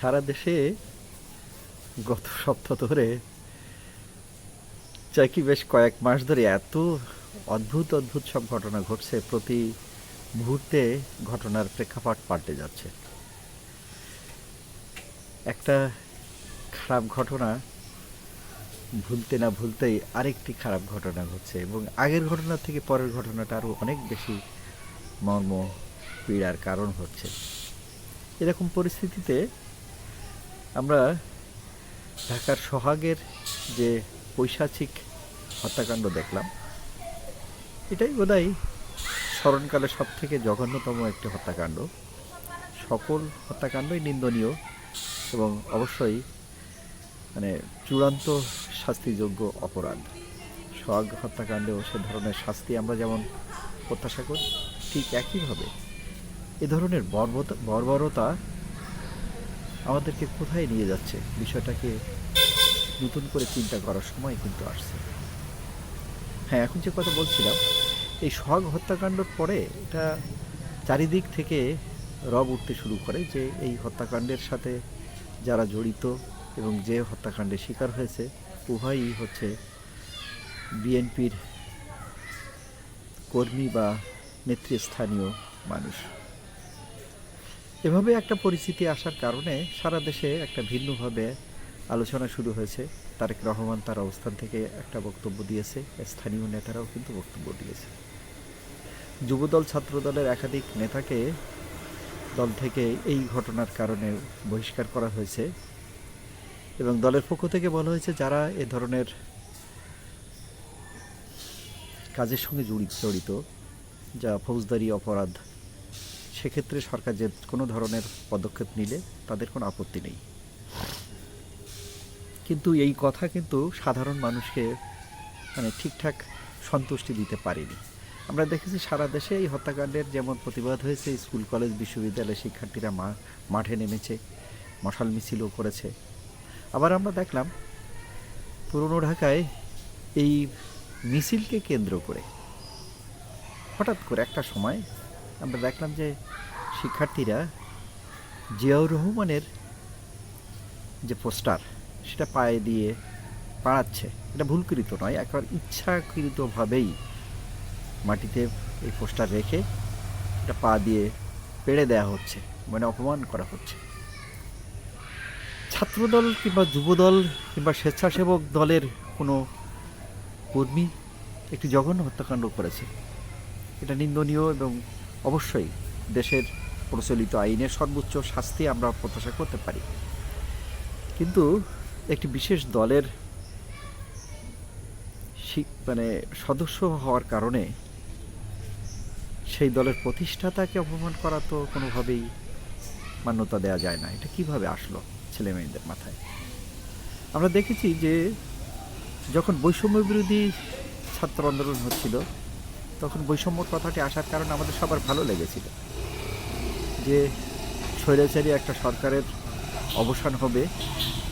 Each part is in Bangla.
সারা দেশে গত সপ্তাহ ধরে, চাই কি বেশ কয়েক মাস ধরে এত অদ্ভুত অদ্ভুত সব ঘটনা ঘটছে, প্রতি মুহূর্তে ঘটনার প্রেক্ষাপট পাল্টে যাচ্ছে। একটা খারাপ ঘটনা ভুলতে না ভুলতেই আরেকটি খারাপ ঘটনা ঘটছে এবং আগের ঘটনা থেকে পরের ঘটনাটা আরও অনেক বেশি মর্ম, পীড়ার কারণ হচ্ছে। এরকম পরিস্থিতিতে আমরা ঢাকার সোহাগের যে পৈশাচিক হত্যাকাণ্ড দেখলাম, এটাই বোধহয় স্মরণকালে সব থেকে জঘন্যতম একটি হত্যাকাণ্ড। সকল হত্যাকাণ্ডই নিন্দনীয় এবং অবশ্যই মানে চূড়ান্ত শাস্তিযোগ্য অপরাধ। সোহাগ হত্যাকাণ্ডেও সে ধরনের শাস্তি আমরা যেমন প্রত্যাশা করি, ঠিক একইভাবে এ ধরনের বর্বরতা আমাদেরকে কোথায় নিয়ে যাচ্ছে? বিষয়টাকে নতুন করে চিন্তা করার সময় কিন্তু আসছে। হ্যাঁ এখন যে কথা বলছিলাম, এই সোহাগ হত্যাকাণ্ডর পরে এটা চারিদিক থেকে রব উঠতে শুরু করে যে এই হত্যাকাণ্ডের সাথে যারা জড়িত এবং যে হত্যাকাণ্ডের শিকার হয়েছে, উভয়ই হচ্ছে বিএনপির কর্মী বা নেতৃস্থানীয় মানুষ। এভাবে একটা পরিস্থিতি আসার কারণে সারা দেশে একটা ভিন্নভাবে আলোচনা শুরু হয়েছে। তারেক রহমান তার অবস্থান থেকে একটা বক্তব্য দিয়েছে, স্থানীয় নেতারাও কিন্তু বক্তব্য দিয়েছে। যুবদল ছাত্রদলের একাধিক নেতাকে দল থেকে এই ঘটনার কারণে বহিষ্কার করা হয়েছে এবং দলের পক্ষ থেকে বলা হয়েছে যারা এ ধরনের কাজের সঙ্গে জড়িত, যা ফৌজদারি অপরাধ সেক্ষেত্রে সরকার যে কোনো ধরনের পদক্ষেপ নিলে তাদের কোনো আপত্তি নেই। কিন্তু এই কথা কিন্তু সাধারণ মানুষকে মানে ঠিকঠাক সন্তুষ্টি দিতে পারেনি। আমরা দেখেছি সারা দেশে এই হত্যাকাণ্ডের যেমন প্রতিবাদ হয়েছে, স্কুল, কলেজ, বিশ্ববিদ্যালয়ের শিক্ষার্থীরা মাঠে নেমেছে, মশাল মিছিলও করেছে। আবার আমরা দেখলাম পুরনো ঢাকায় এই মিছিলকে কেন্দ্র করে হঠাৎ করে একটা সময় আমরা দেখলাম যে শিক্ষার্থীরা জিয়াউর রহমানের যে পোস্টার, সেটা পায়ে দিয়ে পাড়াচ্ছে। এটা ভুলকৃত নয়, একবার ইচ্ছাকৃতভাবেই মাটিতে এই পোস্টার রেখে এটা পা দিয়ে পেড়ে দেওয়া হচ্ছে মানে অপমান করা হচ্ছে। ছাত্রদল কিংবা যুবদল কিংবা স্বেচ্ছাসেবক দলের কোনো কর্মী একটি জঘন্য হত্যাকাণ্ড করেছে। এটা নিন্দনীয় এবং অবশ্যই দেশের প্রচলিত আইনের সর্বোচ্চ শাস্তি আমরা প্রত্যাশা করতে পারি। কিন্তু একটি বিশেষ দলের মানে সদস্য হওয়ার কারণে সেই দলের প্রতিষ্ঠাতাকে অপমান করা তো কোনোভাবেই মান্যতা দেওয়া যায় না। এটা কীভাবে আসলো ছেলে মেয়েদের মাথায়? আমরা দেখেছি যে যখন বৈষম্য বিরোধী ছাত্র আন্দোলন হচ্ছিল তখন বৈষম্য কথাটি আসার কারণে আমাদের সবার ভালো লেগেছিল যে স্বৈরাচারী একটা সরকারের অবসান হবে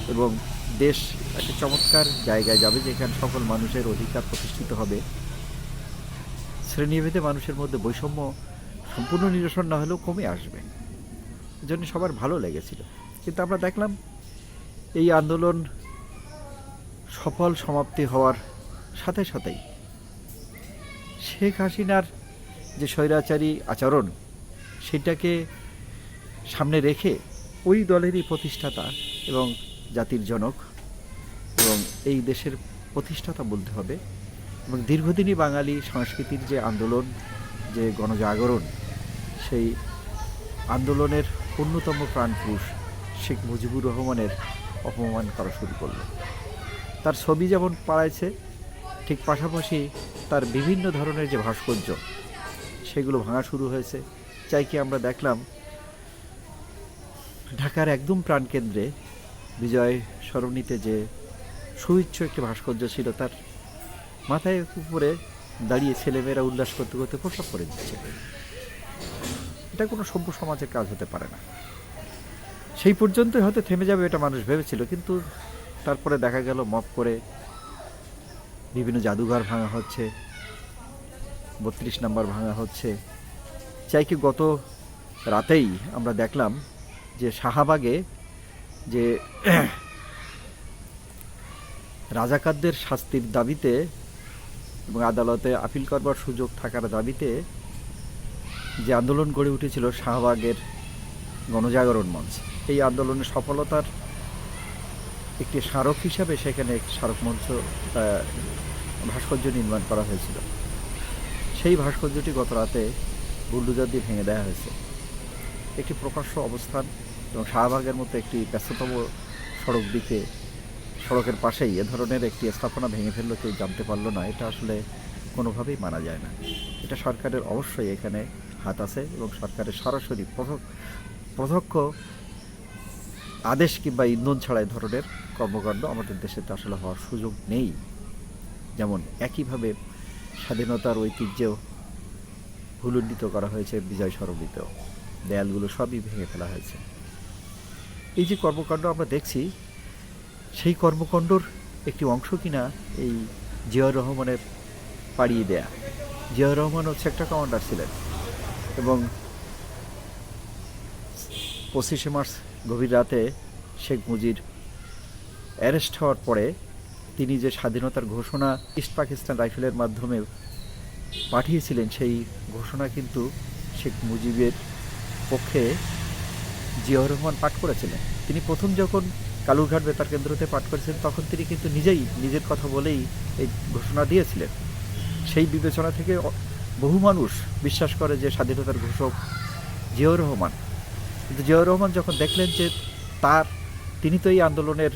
এবং দেশ একটা চমৎকার জায়গায় যাবে যেখানে সকল মানুষের অধিকার প্রতিষ্ঠিত হবে। শ্রেণীভেদে মানুষের মধ্যে বৈষম্য সম্পূর্ণ নিরসন না হলেও কমে আসবে। জন্য সবার ভালো লেগেছিল। কিন্তু আমরা দেখলাম এই আন্দোলন সফল সমাপ্তি হওয়ার সাথে সাথেই শেখ হাসিনার যে স্বৈরাচারী আচরণ, সেটাকে সামনে রেখে ওই দলেরই প্রতিষ্ঠাতা এবং জাতির জনক এবং এই দেশের প্রতিষ্ঠাতা বলতে হবে এবং দীর্ঘদিনই বাঙালি সংস্কৃতির যে আন্দোলন, যে গণজাগরণ, সেই আন্দোলনের অন্যতম প্রাণপুরুষ শেখ মুজিবুর রহমানের অপমান করা শুরু করল। তার ছবি যেমন পাড়াইছে, ঠিক পাশাপাশি তার বিভিন্ন ধরনের যে ভাস্কর্য, সেগুলো ভাঙা শুরু হয়েছে। চাই কি আমরা দেখলাম, ঢাকার একদম প্রাণকেন্দ্রে বিজয় সরণিতে যে সুউচ্চ একটি ভাস্কর্য ছিল, তার মাথায় উপরে দাঁড়িয়ে ছেলেমেয়েরা উল্লাস করতে করতে প্রসাব করে দিচ্ছে। এটা কোনো সভ্য সমাজের কাজ হতে পারে না। সেই পর্যন্তই হয়তো থেমে যাবে এটা মানুষ ভেবেছিল, কিন্তু তারপরে দেখা গেল মপ করে বিভিন্ন জাদুঘর ভাঙা হচ্ছে, বত্রিশ নাম্বার ভাঙা হচ্ছে। চাই কি গত রাতেই আমরা দেখলাম যে শাহবাগে যে রাজাকারদের শাস্তির দাবিতে এবং আদালতে আপিল করবার সুযোগ থাকার দাবিতে যে আন্দোলন গড়ে উঠেছিল শাহবাগের গণজাগরণ মঞ্চ। এই আন্দোলনের সফলতার একটি স্মারক হিসাবে সেখানে স্মারক মঞ্চ ভাস্কর্য নির্মাণ করা হয়েছিল। সেই ভাস্কর্যটি গত রাতে বুলডুজার দিয়ে ভেঙে দেওয়া হয়েছে। একটি প্রকাশ্য অবস্থান এবং শাহবাগের মতো একটি ব্যস্ততম সড়ক দিকে, সড়কের পাশেই এ ধরনের একটি স্থাপনা ভেঙে ফেলল কেউ জানতে পারল না, এটা আসলে কোনোভাবেই মানা যায় না। এটা সরকারের অবশ্যই এখানে হাত আছে এবং সরকারের সরাসরি প্রত্যক্ষ আদেশ কিংবা ইন্ধন ছাড়া ধরনের কর্মকাণ্ড আমাদের দেশে তো আসলে হওয়ার সুযোগ নেই। যেমন একইভাবে স্বাধীনতার ঐতিহ্যেও ভুলুণ্ডিত করা হয়েছে বিজয় সরণিতেও দেয়ালগুলো সবই ভেঙে ফেলা হয়েছে। এই যে কর্মকাণ্ড আমরা দেখছি, সেই কর্মকাণ্ডর একটি অংশ কিনা এই জিয়াউর রহমানের পাড়িয়ে দেয়া। জিয়াউর রহমান হচ্ছে একটা কমান্ডার ছিলেন এবং পঁচিশে মার্চ গভীর রাতে শেখ মুজির অ্যারেস্ট হওয়ার পরে তিনি যে স্বাধীনতার ঘোষণা ইস্ট পাকিস্তান রাইফেলের মাধ্যমে পাঠিয়েছিলেন, সেই ঘোষণা কিন্তু শেখ মুজিবের পক্ষে জিয়াউর রহমান পাঠ করেছিলেন। তিনি প্রথম যখন কালুরঘাট বেতার কেন্দ্রতে পাঠ করেছিলেন, তখন তিনি কিন্তু নিজেই নিজের কথা বলেই এই ঘোষণা দিয়েছিলেন। সেই বিবেচনা থেকে বহু মানুষ বিশ্বাস করে যে স্বাধীনতার ঘোষক জিয়াউর রহমান। কিন্তু জিয়াউর রহমান যখন দেখলেন যে তার, তিনি তো এই আন্দোলনের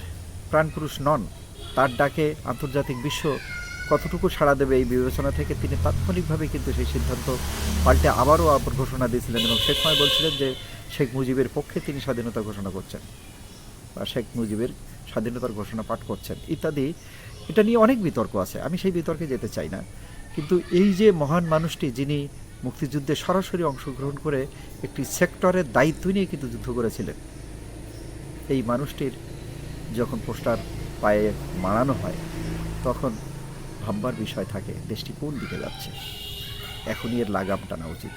প্রাণপুরুষ নন তার ডাকে আন্তর্জাতিক বিশ্ব কতটুকু সাড়া দেবে এই বিবেচনা থেকে তিনি তাৎক্ষণিকভাবে কিন্তু সেই সিদ্ধান্ত পাল্টে আবারও আবার ঘোষণা দিয়েছিলেন এবং সে সময় বলছিলেন যে শেখ মুজিবের পক্ষে তিনি স্বাধীনতা ঘোষণা করছেন বা শেখ মুজিবের স্বাধীনতার ঘোষণা পাঠ করছেন ইত্যাদি। এটা নিয়ে অনেক বিতর্ক আছে। আমি সেই বিতর্কে যেতে চাই না। কিন্তু এই যে মহান মানুষটি যিনি মুক্তিযুদ্ধে সরাসরি অংশগ্রহণ করে একটি সেক্টরের দায়িত্ব নিয়ে কিন্তু যুদ্ধ করেছিলেন, এই মানুষটির যখন পোস্টার পায়ে মারানো হয়, তখন ভাববার বিষয় থাকে, দেশটি কোন দিকে যাচ্ছে? এখনই এর লাগাম টানা উচিত।